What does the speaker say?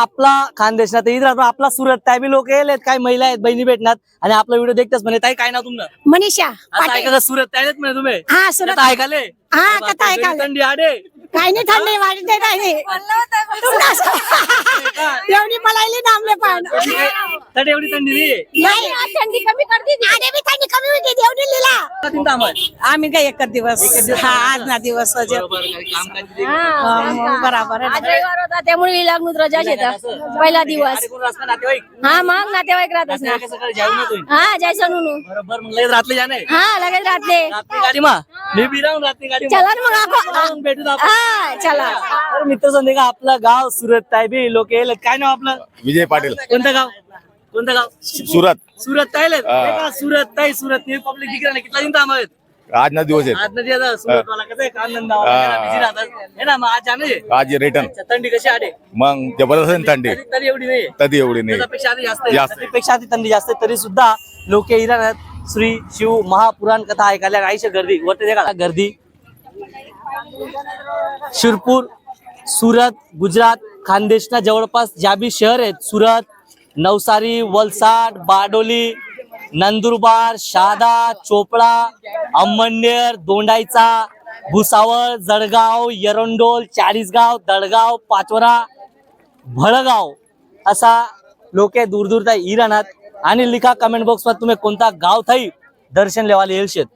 आपला खानदेशनात ईद राहतो. आपला सुरत त्या बी लोक येलेत काही महिला आहेत बहिणी भेटणार. आणि आपला व्हिडिओ देखतेच म्हणे. ताई काय ना तुमनं मनीषा आता पाटील. सुरत त्यालेच म्हणे तुम्ही. हा सुरत आता ऐकाले हा, बापरे, कथा ऐकाले. थंडी आडे. काही नाही थंडी वाटते काही नाही. एवढी एवढी थंडी नाही नाही थंडी कमी कर दी. अरे मी थंडी कमी होती लिहिला. आम्ही काय एक दिवस हा आज ना दिवस बरोबर, बरोबर आज रविवार होता त्यामुळे लागून रजा शेतात. पहिला दिवस. नातेवाईक? हा मग नातेवाईक राहतच ना. सकाळी येतोय. हा जायचं नुनू. बरोबर मग लगेच रात्री जाणे हा लगेच राहते रात्री गाडी मा. मी राहून रात्री गाडी. चला ना मग आपण. जाऊन भेटू आपण. हा चला. तर मित्र संधी का आपलं गाव सुरत तायबी लोक येईल काय नाव आपलं? विजय पाटील. कोणतं गाव? कोणतं गाव? सुरत. सुरत ताईल हा. सुरत ताई सुरत. नी पब्लिक दिख कितना दिन थांबा आज ना दिवस आहेत. आज नदी आता सुरत वाला कसं आहे? हा. राहतात. है ना मग आज जाणे आज रिटर्न थंडी कशी आडे मग जबरदस्त आहे ना थंडी. तरी तरी एवढी नाही. तरी एवढी नाही. त्याच्यापेक्षा आधी जास्त आहे. जास्त. त्याच्यापेक्षा आधी थंडी जास्त आहे. तरी सुद्धा लोक इराणात श्री शिव महापुराण कथा ऐकायला आयुष्य गर्दी. वरती गर्दी. शिरपूर सुरत गुजरात खानदेशना जवळपास ज्या बी शहर आहेत सुरत नवसारी वलसाड बारडोली नंदुरबार शहादा चोपडा अमळनेर दोंडाईचा भुसावळ जळगाव एरंडोल चाळीसगाव दळगाव पाचोरा भळगाव असा लोक दूर दूर त्या इराणात आणि लिखा कमेंट बॉक्समध्ये तुम्ही कोणता गाव थाई दर्शन लेवाला येईलशीत